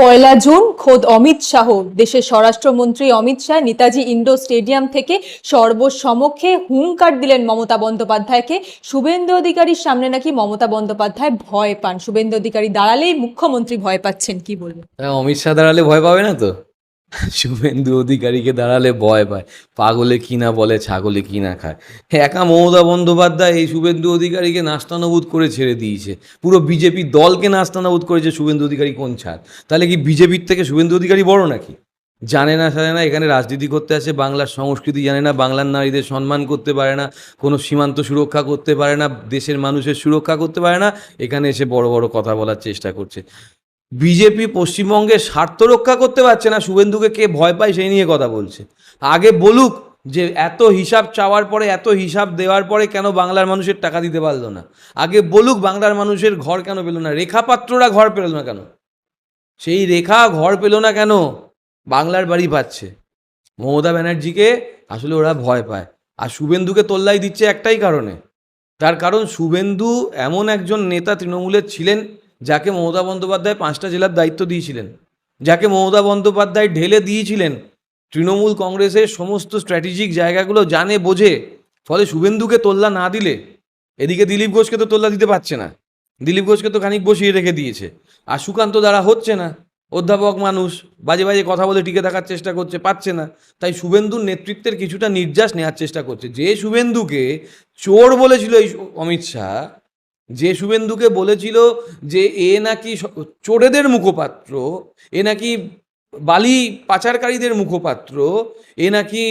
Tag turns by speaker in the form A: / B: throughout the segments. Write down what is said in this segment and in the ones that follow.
A: পয়লা June খোদ অমিত শাহ। দেশের স্বরাষ্ট্রমন্ত্রী অমিত শাহ নেতাজি ইন্ডোর স্টেডিয়াম থেকে সর্বসমক্ষে হুঙ্কার দিলেন মমতা বন্দ্যোপাধ্যায়কে। শুভেন্দু অধিকারীর সামনে নাকি মমতা বন্দ্যোপাধ্যায় ভয় পান। শুভেন্দু অধিকারী দাঁড়ালেই মুখ্যমন্ত্রী ভয় পাচ্ছেন কি বলবেন?
B: হ্যাঁ, অমিত শাহ দাঁড়ালে ভয় পাবে না তো? শুভেন্দু অধিকারীকে দাঁড়ালে ভয় পায়। পাগলে কি না বলে, ছাগলে কি না খায়। একা মমতা বন্দ্যোপাধ্যায় এই শুভেন্দু অধিকারীকে নাস্তানাবুদ করে ছেড়ে দিয়েছে। পুরো বিজেপি দলকে নাস্তানাবুদ করেছে শুভেন্দু অধিকারী, কোন ছাড় তাহলে কি বিজেপির থেকে শুভেন্দু অধিকারী বড় নাকি? জানে না জানে না, এখানে রাজনীতি করতে আসে, বাংলার সংস্কৃতি জানে না, বাংলার নারীদের সম্মান করতে পারে না, কোনো সীমান্ত সুরক্ষা করতে পারে না, দেশের মানুষের সুরক্ষা করতে পারে না, এখানে এসে বড় বড় কথা বলার চেষ্টা করছে। বিজেপি পশ্চিমবঙ্গের স্বার্থ রক্ষা করতে পারছে না। শুভেন্দুকে কে ভয় পায় সেই নিয়ে কথা বলছে। আগে বলুক যে এত হিসাব চাওয়ার পরে, এত হিসাব দেওয়ার পরে কেন বাংলার মানুষের টাকা দিতে পারল না? আগে বলুক বাংলার মানুষের ঘর কেন পেল না? রেখাপাত্ররা ঘর পেল না কেন? সেই রেখা ঘর পেল না কেন? বাংলার বাড়ি পাচ্ছে। মমতা ব্যানার্জিকে আসলে ওরা ভয় পায়। আর শুভেন্দুকে তোল্লাই দিচ্ছে একটাই কারণে। তার কারণ শুভেন্দু এমন একজন নেতা, তৃণমূলের ছিলেন যাকে মমতা বন্দ্যোপাধ্যায় পাঁচটা জেলার দায়িত্ব দিয়েছিলেন, যাকে মমতা বন্দ্যোপাধ্যায় ঢেলে দিয়েছিলেন, তৃণমূল কংগ্রেসের সমস্ত স্ট্র্যাটেজিক জায়গাগুলো জানে বোঝে, ফলে শুভেন্দুকে তোল্লা না দিলে এদিকে দিলীপ ঘোষকে তো তোল্লা দিতে পারছে না। দিলীপ ঘোষকে তো খানিক বসিয়ে রেখে দিয়েছে। আর সুকান্ত দ্বারা হচ্ছে না। অধ্যাপক মানুষ বাজে বাজে কথা বলে টিকে থাকার চেষ্টা করছে পাচ্ছে না। তাই শুভেন্দুর নেতৃত্বের কিছুটা নির্যাস নেওয়ার চেষ্টা করছে। যে শুভেন্দুকে চোর বলেছিল এই অমিত শাহ যে শুভেন্দুকে বলেছিল যে এ নাকি চোরেদের মুখপাত্র, এ নাকি বালি পাচারকারীদের মুখপাত্র, এ নাকি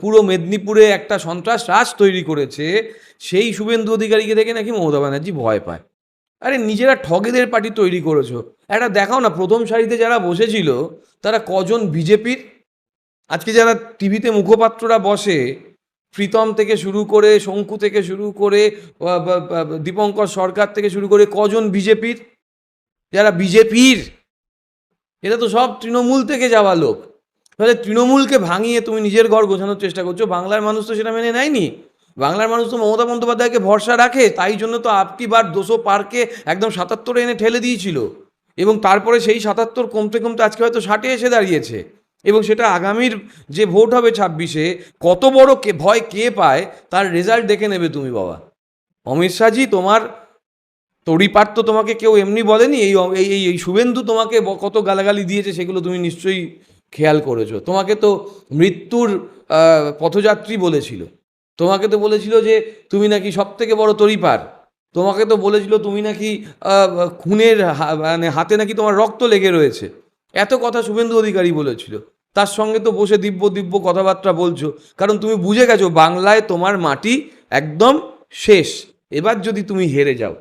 B: পুরো মেদিনীপুরে একটা সন্ত্রাস রাজ তৈরি করেছে, সেই শুভেন্দু অধিকারীকে দেখে নাকি মমতা ব্যানার্জি ভয় পায়। আরে নিজেরা ঠগেদের পার্টি তৈরি করেছ। একটা দেখাও না, প্রথম সারিতে যারা বসেছিল, তারা কজন বিজেপির? আজকে যারা টিভিতে মুখপাত্ররা বসে প্রীতম থেকে শুরু করে শঙ্কু থেকে শুরু করে দীপঙ্কর সরকার থেকে শুরু করে কজন বিজেপির? যারা বিজেপির এটা তো সব তৃণমূল থেকে যাওয়া লোক। তাহলে তৃণমূলকে ভাঙিয়ে তুমি নিজের ঘর গোছানোর চেষ্টা করছ। বাংলার মানুষ তো সেটা মেনে নেয়নি। বাংলার মানুষ তো মমতা বন্দ্যোপাধ্যায়কে ভরসা রাখে, তাই জন্য তো আপকি বার দুশো পার্কে একদম সাতাত্তরে এনে ঠেলে দিয়েছিল। এবং তারপরে সেই সাতাত্তর কমতে কমতে আজকে হয়তো ষাটে এসে দাঁড়িয়েছে। এবং সেটা আগামীর যে ভোট হবে ছাব্বিশে, কত বড় কে, ভয় কে পায়, তার রেজাল্ট দেখে নেবে তুমি বাবা। অমিত শাহজি, তোমার তড়িপার তো তোমাকে কেউ এমনি বলেনি, এই এই, এই- এই শুভেন্দু তোমাকে কত গালাগালি দিয়েছে সেগুলো তুমি নিশ্চয়ই খেয়াল করেছ। তোমাকে তো মৃত্যুর পথযাত্রী বলেছিল। তোমাকে তো বলেছিল যে তুমি নাকি সব থেকে বড় তরিপার তোমাকে তো বলেছিল তুমি নাকি খুনের মানে হাতে নাকি তোমার রক্ত লেগে রয়েছে। এত কথা শুভেন্দু অধিকারী বলেছিল। তার সঙ্গে তো বসে দিব্য দিব্য কথাবার্তা বলছো। কারণ তুমি বুঝে গেছো, বাংলায় তোমার মাটি একদম শেষ। এবার যদি তুমি হেরে যাও,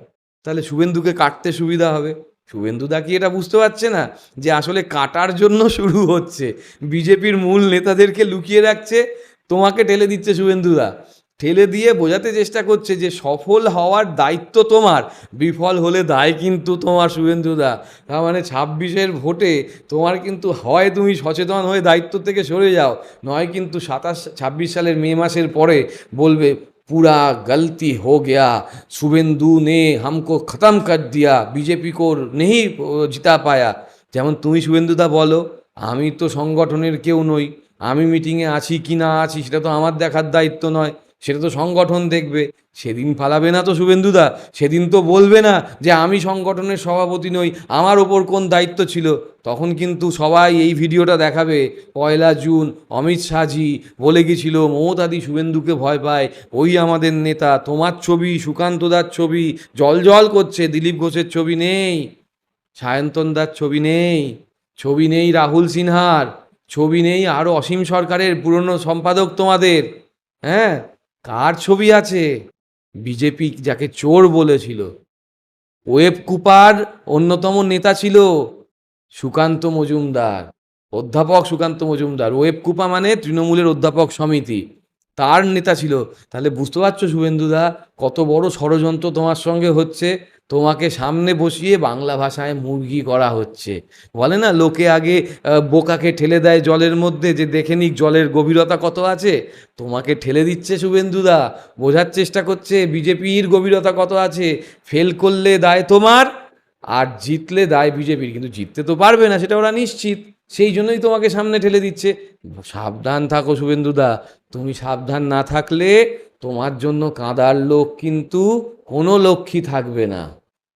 B: তাহলে শুভেন্দুকে কাটতে সুবিধা হবে। শুভেন্দু দা কি এটা বুঝতে পারছে না যে আসলে কাটার জন্য শুরু হচ্ছে? বিজেপির মূল নেতাদেরকে লুকিয়ে রাখছে, তোমাকে ঠেলে দিচ্ছে শুভেন্দুদা ঠেলে দিয়ে বোঝাতে চেষ্টা করছে যে সফল হওয়ার দায়িত্ব তোমার বিফল হলে দায় কিন্তু তোমার শুভেন্দুদা তার মানে ছাব্বিশের ভোটে তোমার কিন্তু হয় তুমি সচেতন হয়ে দায়িত্ব থেকে সরে যাও নয় কিন্তু সাতাশ ছাব্বিশ সালের মে মাসের পরে বলবে पूरा गलती हो गया शुभेंदु ने हमको ख़त्म कर दिया बीजेपी को नहीं জিতা পায়া যেমন তুমি শুভেন্দুদা বলো আমি তো সংগঠনের কেউ নই আমি মিটিংয়ে আছি কি না আছি সেটা তো আমার দেখার দায়িত্ব নয় সেটা তো সংগঠন দেখবে। সেদিন ফালাবে না তো শুভেন্দুদা সেদিন তো বলবে না যে আমি সংগঠনের সভাপতি নই, আমার ওপর কোন দায়িত্ব ছিল। তখন কিন্তু সবাই এই ভিডিওটা দেখাবে। পয়লা জুন, অমিত শাহজি বলে গেছিল, মমতাদি শুভেন্দুকে ভয় পায়, ওই আমাদের নেতা, তোমার ছবি সুকান্তদার ছবি, জল জল করছে, দিলীপ ঘোষের ছবি নেই, সায়ন্তন সায়ন্তনদার ছবি নেই ছবি নেই রাহুল সিনহার, ছবি নেই আরও অসীম সরকারের পুরনো সম্পাদক তোমাদের হ্যাঁ? কার ছবি আছে? বিজেপি যাকে চোর বলেছিল। ওয়েব কুপার অন্যতম নেতা ছিল সুকান্ত মজুমদার, অধ্যাপক সুকান্ত মজুমদার। ওয়েব কুপা মানে তৃণমূলের অধ্যাপক সমিতি। তার নেতা ছিল। তাহলে বুঝতে পারছ শুভেন্দুদা, কত বড় ষড়যন্ত্র তোমার সঙ্গে হচ্ছে? তোমাকে সামনে বসিয়ে বাংলা ভাষায় মুরগি করা হচ্ছে। বলে না, লোকে আগে বোকাকে ঠেলে দেয় জলের মধ্যে, যে দেখে নিক জলের গভীরতা কত আছে। তোমাকে ঠেলে দিচ্ছে শুভেন্দুদা বোঝার চেষ্টা করছে বিজেপির গভীরতা কত আছে। ফেল করলে দায় তোমার, আর জিতলে দায় বিজেপির। কিন্তু জিততে তো পারবে না, সেটা ওরা নিশ্চিত। সেই জন্যই তোমাকে সামনে ঠেলে দিচ্ছে। সাবধান থাকো শুভেন্দুদা তুমি সাবধান না থাকলে তোমার জন্য কাঁদার লোক কিন্তু কোনো লক্ষ্মী থাকবে না।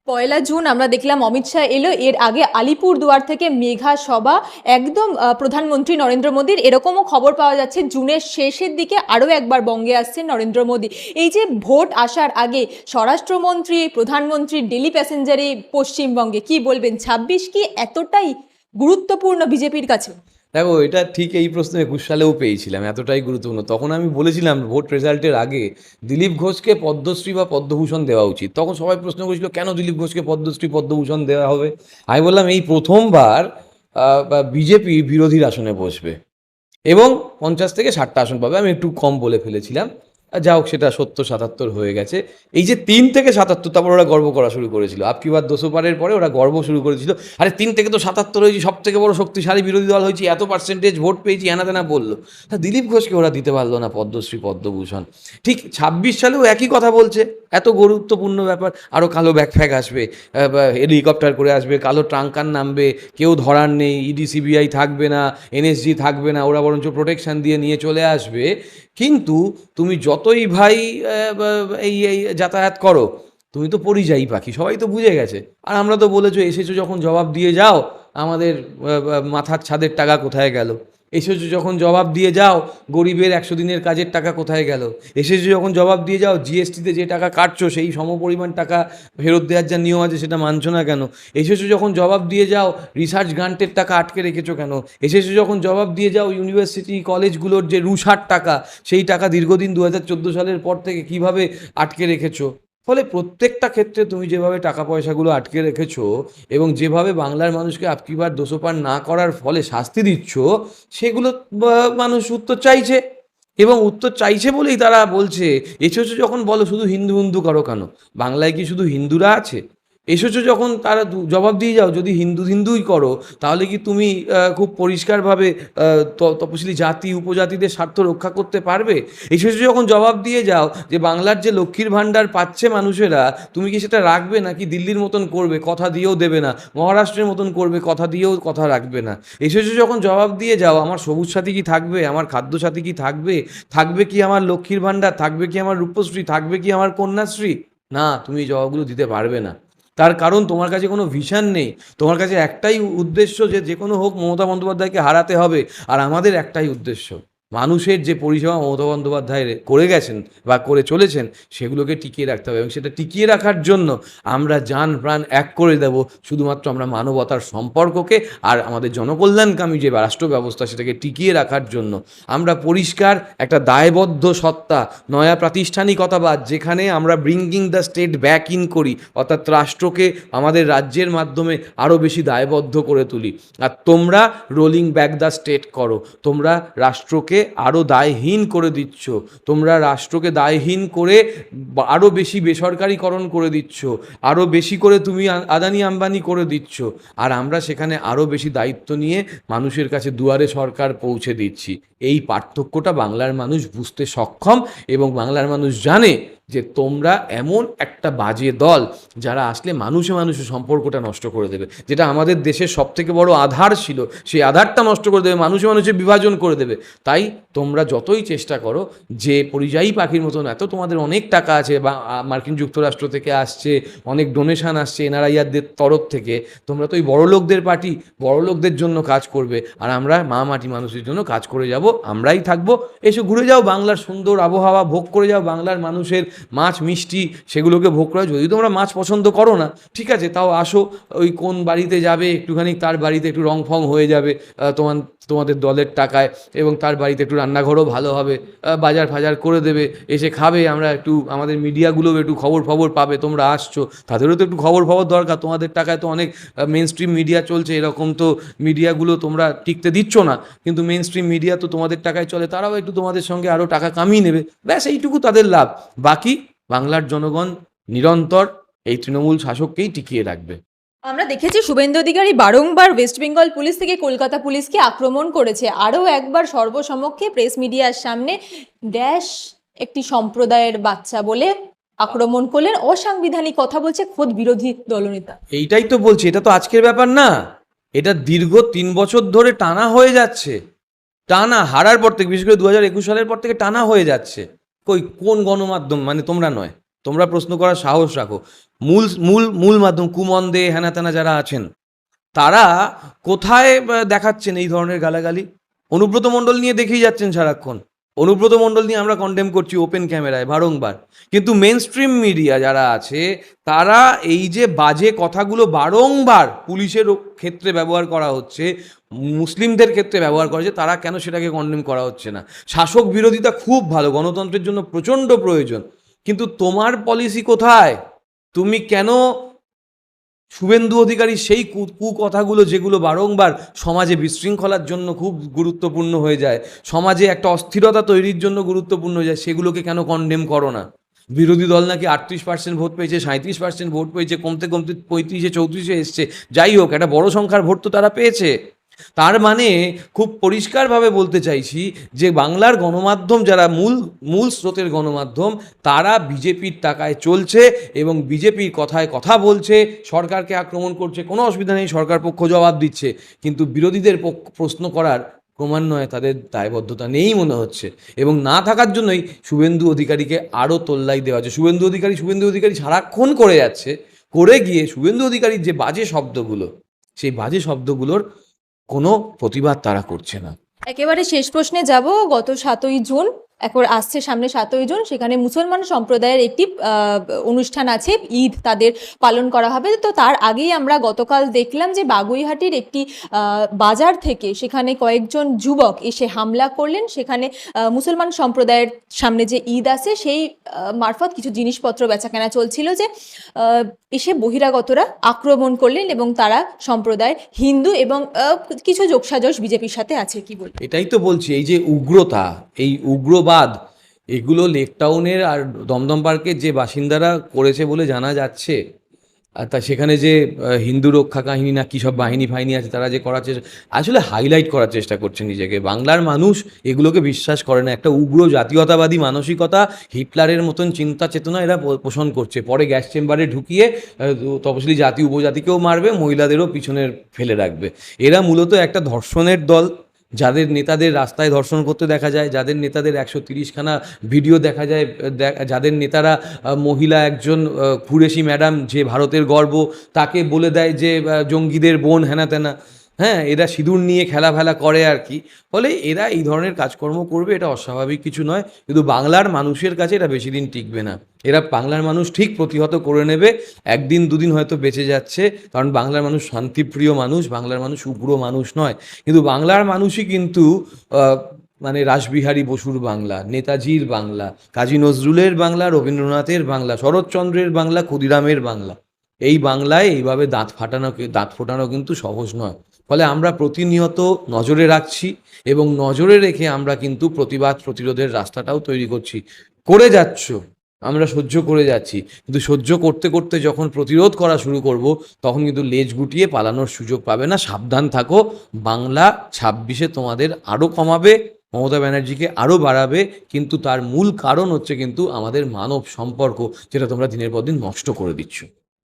A: পয়লা জুন আমরা দেখলাম অমিত শাহ এলো। এর আগে আলিপুর দুয়ার থেকে মেঘা সভা। একদম প্রধানমন্ত্রী নরেন্দ্র মোদীর। এরকমও খবর পাওয়া যাচ্ছে, জুনের শেষের দিকে আরও একবার বঙ্গে আসছেন নরেন্দ্র মোদী। এই যে ভোট আসার আগে স্বরাষ্ট্রমন্ত্রী, প্রধানমন্ত্রী ডেলি প্যাসেঞ্জারে পশ্চিমবঙ্গে। কি বলবেন? ছাব্বিশ কি এতটাই গুরুত্বপূর্ণ বিজেপির কাছে?
B: দেখো, এটা ঠিক এই প্রশ্নে একুশ সালেও পেয়েছিলাম, এতটাই গুরুত্বপূর্ণ। তখন আমি বলেছিলাম ভোট রেজাল্টের আগে দিলীপ ঘোষকে পদ্মশ্রী বা পদ্মভূষণ দেওয়া উচিত। তখন সবাই প্রশ্ন করেছিল, কেন দিলীপ ঘোষকে পদ্মশ্রী, পদ্মভূষণ দেওয়া হবে? আমি বললাম, এই প্রথমবার বিজেপি বিরোধীর আসনে বসবে এবং পঞ্চাশ থেকে ষাটটা আসন পাবে। আমি একটু কম বলে ফেলেছিলাম। যা হোক, সেটা সত্তর, সাতাত্তর হয়ে গেছে। এই যে তিন থেকে সাতাত্তর, তারপর ওরা গর্ব করা শুরু করেছিল। আপকিবার দোষপারের পরে ওরা গর্ব শুরু করেছিল। আরে, তিন থেকে তো সাতাত্তর হয়েছি সব থেকে বড় শক্তিশালী বিরোধী দল হয়েছি, এত পার্সেন্টেজ ভোট পেয়েছি এনা তেনা বলল। তা দিলীপ ঘোষকে ওরা দিতে পারল না, পদ্মশ্রী, পদ্মভূষণ। ঠিক ছাব্বিশ সালেও একই কথা বলছে। এত গুরুত্বপূর্ণ ব্যাপার আরও কালো ব্যাকফ্যাক আসবে হেলিকপ্টার করে আসবে, কালো ট্রাঙ্কার নামবে, কেউ ধরার নেই ইডি সিবিআই থাকবে না এনএসজি থাকবে না, ওরা বরঞ্চ প্রোটেকশন দিয়ে নিয়ে চলে আসবে। কিন্তু তুমি যতই ভাই এই এই যাতায়াত করো, তুমি তো পরিযায়ী পাখি, সবাই তো বুঝে গেছে। আর আমরা তো বলেছ, এসেছ যখন জবাব দিয়ে যাও, আমাদের মাথার ছাদের টাকা কোথায় গেল? এসেছ যখন জবাব দিয়ে যাও, গরিবের একশো দিনের কাজের টাকা কোথায় গেল? এসেছ যখন জবাব দিয়ে যাও জিএসটিতে যে টাকা কাটছো, সেই সমপরিমাণ টাকা ফেরত দেওয়ার যা নিয়ম আছে সেটা মানছো না কেন? এসেছ যখন জবাব দিয়ে যাও রিসার্চ গ্রান্টের টাকা আটকে রেখেছো কেন? এসেছ যখন জবাব দিয়ে যাও ইউনিভার্সিটি কলেজগুলোর যে রুষার টাকা, সেই টাকা দীর্ঘদিন দু হাজার চোদ্দ সালের পর থেকে কীভাবে আটকে রেখেছো? ফলে প্রত্যেকটা ক্ষেত্রে তুমি যেভাবে টাকা পয়সাগুলো আটকে রেখেছো এবং যেভাবে বাংলার মানুষকে আপকিবার দোষপার না করার ফলে শাস্তি দিচ্ছ, সেগুলো মানুষ উত্তর চাইছে। এবং উত্তর চাইছে বলেই তারা বলছে, এসেছ যখন বলো শুধু হিন্দু হিন্দু করো কেন? বাংলায় কি শুধু হিন্দুরা আছে? এসেছ যখন, তারা জবাব দিয়ে যাও, যদি হিন্দু হিন্দুই করো, তাহলে কি তুমি খুব পরিষ্কারভাবে তপশিলি জাতি, উপজাতিদের স্বার্থ রক্ষা করতে পারবে? এসেছ যখন জবাব দিয়ে যাও যে বাংলার যে লক্ষ্মীর ভাণ্ডার পাচ্ছে মানুষেরা, তুমি কি সেটা রাখবে নাকি দিল্লির মতন করবে? কথা দিয়েও দেবে না। মহারাষ্ট্রের মতন করবে, কথা দিয়েও কথা রাখবে না। এসেছ যখন জবাব দিয়ে যাও, আমার সবুজ সাথী কি থাকবে? আমার খাদ্য সাথী কি থাকবে? থাকবে কি আমার লক্ষ্মীর ভাণ্ডার? থাকবে কি আমার রূপশ্রী? থাকবে কি আমার কন্যাশ্রী? না, তুমি জবাবগুলো দিতে পারবে না। তার কারণ তোমার কাছে কোনো ভিশন নেই। তোমার কাছে একটাই উদ্দেশ্য যে যে কোনো হোক মমতা বন্দ্যোপাধ্যায়কে হারাতে হবে, আর আমাদের একটাই উদ্দেশ্য। মানুষের যে পরিষেবা মমতা বন্দ্যোপাধ্যায় করে গেছেন বা করে চলেছেন, সেগুলোকে টিকিয়ে রাখতে হবে এবং সেটা টিকিয়ে রাখার জন্য আমরা যান প্রাণ এক করে দেব। শুধুমাত্র আমরা মানবতার সম্পর্ককে আর আমাদের জনকল্যাণকামী যে রাষ্ট্র ব্যবস্থা সেটাকে টিকিয়ে রাখার জন্য আমরা পরিষ্কার একটা দায়বদ্ধ সত্তা, নয়া প্রাতিষ্ঠানিকতাবাদ যেখানে আমরা bringing the state back in করি। অর্থাৎ রাষ্ট্রকে আমাদের রাজ্যের মাধ্যমে আরও বেশি দায়বদ্ধ করে তুলি। আর তোমরা রোলিং ব্যাক দ্য স্টেট করো। তোমরা রাষ্ট্রকে আরও দায়হীন করে দিচ্ছ। তোমরা রাষ্ট্রকে দায়হীন করে আরও বেশি বেসরকারিকরণ করে দিচ্ছ। আরও বেশি করে তুমি আদানি আম্বানি করে দিচ্ছ। আর আমরা সেখানে আরও বেশি দায়িত্ব নিয়ে মানুষের কাছে দুয়ারে সরকার পৌঁছে দিচ্ছি। এই পার্থক্যটা বাংলার মানুষ বুঝতে সক্ষম এবং বাংলার মানুষ জানে যে তোমরা এমন একটা বাজে দল যারা আসলে মানুষে মানুষে সম্পর্কটা নষ্ট করে দেবে, যেটা আমাদের দেশের সব থেকে বড় আধার ছিল, সেই আধারটা নষ্ট করে দেবে, মানুষে মানুষে বিভাজন করে দেবে। তাই তোমরা যতই চেষ্টা করো, যে পরিযায়ী পাখির মতন এত তোমাদের অনেক টাকা আছে বা মার্কিন যুক্তরাষ্ট্র থেকে আসছে, অনেক ডোনেশন আসছে, এনআরআইআরদের তরফ থেকে, তোমরা তো ওই বড় লোকদের পার্টি বড় লোকদের জন্য কাজ করবে, আর আমরা মা মাটি মানুষের জন্য কাজ করে যাব, আমরাই থাকব। এসে ঘুরে যাও বাংলার সুন্দর আবহাওয়া, ভোগ করে যাও বাংলার মানুষের মাছ, মিষ্টি, সেগুলোকে ভোগ করা যদি তোমরা মাছ পছন্দ করো না, ঠিক আছে, তাও আসো, ওই কোন বাড়িতে যাবে, একটুখানি তার বাড়িতে একটু রং ফং হয়ে যাবে তোমার তোমাদের দলের টাকায়, এবং তার বাড়িতে একটু রান্নাঘরও ভালো হবে বাজার ফাজার করে দেবে, এসে খাবে, আমরা একটু, আমাদের মিডিয়াগুলোও একটু খবর ফবর পাবে, তোমরা আসছো, তাদেরও তো একটু খবর ফবর দরকার, তোমাদের টাকায় তো অনেক মেন স্ট্রিম মিডিয়া চলছে, এরকম তো মিডিয়াগুলো তোমরা টিকতে দিচ্ছ না, কিন্তু মেন স্ট্রিম মিডিয়া তো তোমাদের টাকায় চলে, তারাও একটু তোমাদের সঙ্গে আরও টাকা কামিয়ে নেবে, ব্যাস এইটুকু তাদের লাভ, বাকি বাংলার জনগণ নিরন্তর এই তৃণমূল শাসককেই টিকিয়ে রাখবে।
A: আমরা দেখেছি শুভেন্দু অধিকারী বারংবার ওয়েস্ট বেঙ্গল পুলিশ থেকে কলকাতা পুলিশকে আক্রমণ করেছে। আরও একবার সর্বসমক্ষে প্রেস মিডিয়ার সামনে ড্যাশ একটি সম্প্রদায়ের বাচ্চা বলে আক্রমণ করলেন। অসাংবিধানিক কথা বলছে খোদ বিরোধী দলনেতা।
B: এইটাই তো বলছি, এটা তো আজকের ব্যাপার না। এটা দীর্ঘ তিন বছর ধরে টানা হয়ে যাচ্ছে। টানা হারার পর থেকে, বিশেষ করে দু হাজার একুশ সালের পর থেকে টানা হয়ে যাচ্ছে। কই, কোন গণমাধ্যম? মানে তোমরা নয়। তোমরা প্রশ্ন করার সাহস রাখো। মূল মূল মূল মাধ্যম কুমন্দে হ্যানা ত্যানা যারা আছেন, তারা কোথায় দেখাচ্ছেন এই ধরনের গালাগালি? অনুব্রত মণ্ডল নিয়ে দেখেই যাচ্ছেন সারাক্ষণ। অনুব্রত মণ্ডল নিয়ে আমরা কন্ডেম করছি ওপেন ক্যামেরায় বারংবার। কিন্তু মেন স্ট্রিম মিডিয়া যারা আছে, তারা এই যে বাজে কথাগুলো বারংবার পুলিশের ক্ষেত্রে ব্যবহার করা হচ্ছে, মুসলিমদের ক্ষেত্রে ব্যবহার করা হচ্ছে, তারা কেন সেটাকে কন্ডেম করা হচ্ছে না? শাসক বিরোধিতা খুব ভালো, গণতন্ত্রের জন্য প্রচণ্ড প্রয়োজন। কিন্তু তোমার পলিসি কোথায়? তুমি কেন শুভেন্দু অধিকারী সেই কুকথাগুলো যেগুলো বারংবার সমাজে বিশৃঙ্খলার জন্য খুব গুরুত্বপূর্ণ হয়ে যায়, সমাজে একটা অস্থিরতা তৈরির জন্য গুরুত্বপূর্ণ হয়ে যায়, সেগুলোকে কেন কন্ডেম করো না? বিরোধী দল নাকি আটত্রিশ পার্সেন্ট ভোট পেয়েছে সাঁত্রিশ পার্সেন্ট ভোট পেয়েছে, কমতে কমতে পঁয়ত্রিশে, চৌত্রিশে এসছে, যাই হোক, একটা বড় সংখ্যার ভোট তো তারা পেয়েছে। তার মানে খুব পরিষ্কারভাবে বলতে চাইছি যে বাংলার গণমাধ্যম যারা মূল মূল স্রোতের গণমাধ্যম, তারা বিজেপির টাকায় চলছে এবং বিজেপির কথায় কথা বলছে, সরকারকে আক্রমণ করছে, কোনো অসুবিধা নেই, সরকার পক্ষ জবাব দিচ্ছে। কিন্তু বিরোধীদের প্রশ্ন করার ক্রমান্বয়ে তাদের দায়বদ্ধতা নেই মনে হচ্ছে। এবং না থাকার জন্যই শুভেন্দু অধিকারীকে আরও তোল্লাই দেওয়া হচ্ছে। শুভেন্দু অধিকারী শুভেন্দু অধিকারী সারাক্ষণ করে যাচ্ছে, করে গিয়ে শুভেন্দু অধিকারীর যে বাজে শব্দগুলো, সেই বাজে শব্দগুলোর কোনো প্রতিবাদ তারা করছে না।
A: একেবারে শেষ প্রশ্নে যাব গত সাতই জুন একবার আসছে সামনে সাতই জুন, সেখানে মুসলমান সম্প্রদায়ের একটি অনুষ্ঠান আছে, ঈদ তাদের পালন করা হবে। তো তার আগেই আমরা গতকাল দেখলাম যে বাগুইহাটির একটি বাজার থেকে সেখানে কয়েকজন যুবক এসে হামলা করলেন। সেখানে মুসলমান সম্প্রদায়ের সামনে যে ঈদ আছে, সেই মারফত কিছু জিনিসপত্র বেচাকেনা চলছিল যে এসে বহিরাগতরা আক্রমণ করলেন এবং তারা সম্প্রদায় হিন্দু এবং কিছু যোগসাজশ বিজেপির সাথে আছে, কি বলবেন?
B: এটাই তো বলছি, এই যে উগ্রতা, এই উগ্রবাদ এগুলো লেক টাউনের আর দমদম পার্কের যে বাসিন্দারা করেছে বলে জানা যাচ্ছে, আর তা সেখানে যে হিন্দু রক্ষা কাহিনী না কী সব বাহিনী ফাহিনী আছে তারা যে করার চেষ্টা, আসলে হাইলাইট করার চেষ্টা করছে নিজেকে। বাংলার মানুষ এগুলোকে বিশ্বাস করে না। একটা উগ্র জাতীয়তাবাদী মানসিকতা হিটলারের মতন চিন্তা চেতনা এরা পোষণ করছে। পরে গ্যাস চেম্বারে ঢুকিয়ে তপশিলি জাতি উপজাতিকেও মারবে, মহিলাদেরও পিছনে ফেলে রাখবে। এরা মূলত একটা ধর্ষণের দল। যাদের নেতাদের রাস্তায় ধর্ষণ করতে দেখা যায়, যাদের নেতাদের একশো তিরিশখানা ভিডিও দেখা যায় যাদের নেতারা মহিলা একজন ফুরেশি ম্যাডাম যে ভারতের গর্ব, তাকে বলে দেয় যে জঙ্গিদের বোন হেনা তেনা। হ্যাঁ এরা সিঁদুর নিয়ে খেলা ফেলা করে আর কি। ফলে এরা এই ধরনের কাজকর্ম করবে, এটা অস্বাভাবিক কিছু নয়। কিন্তু বাংলার মানুষের কাছে এটা বেশি দিন টিকবে না। এরা বাংলার মানুষ ঠিক প্রতিহত করে নেবে, একদিন দুদিন হয়তো বেঁচে যাচ্ছে, কারণ বাংলার মানুষ শান্তিপ্রিয় মানুষ, বাংলার মানুষ উগ্র মানুষ নয়। কিন্তু বাংলার মানুষই কিন্তু মানে রাসবিহারী বসুর বাংলা, নেতাজির বাংলা, কাজী নজরুলের বাংলা, রবীন্দ্রনাথের বাংলা, শরৎচন্দ্রের বাংলা, ক্ষুদিরামের বাংলা। এই বাংলায় এইভাবে দাঁত ফাটানো, দাঁত ফোটানো কিন্তু সহজ নয়। ফলে আমরা প্রতিনিয়ত নজরে রাখছি এবং নজরে রেখে আমরা কিন্তু প্রতিবাদ প্রতিরোধের রাস্তাটাও তৈরি করছি। করে যাচ্ছ, আমরা সহ্য করে যাচ্ছি। কিন্তু সহ্য করতে করতে যখন প্রতিরোধ করা শুরু করব, তখন কিন্তু লেজ গুটিয়ে পালানোর সুযোগ পাবে না। সাবধান থাকো, বাংলা ছাব্বিশে তোমাদের আরও কমাবে, মমতা ব্যানার্জিকে আরও বাড়াবে, কিন্তু তার মূল কারণ হচ্ছে কিন্তু আমাদের মানব সম্পর্ক, যেটা তোমরা দিনের পর দিন নষ্ট করে দিচ্ছ।